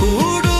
கூடும்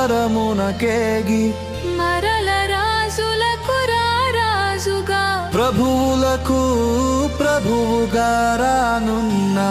ద్వారమునకేగి మరల రాజులకు రాజుగా ప్రభువులకు ప్రభువుగా రానున్నా.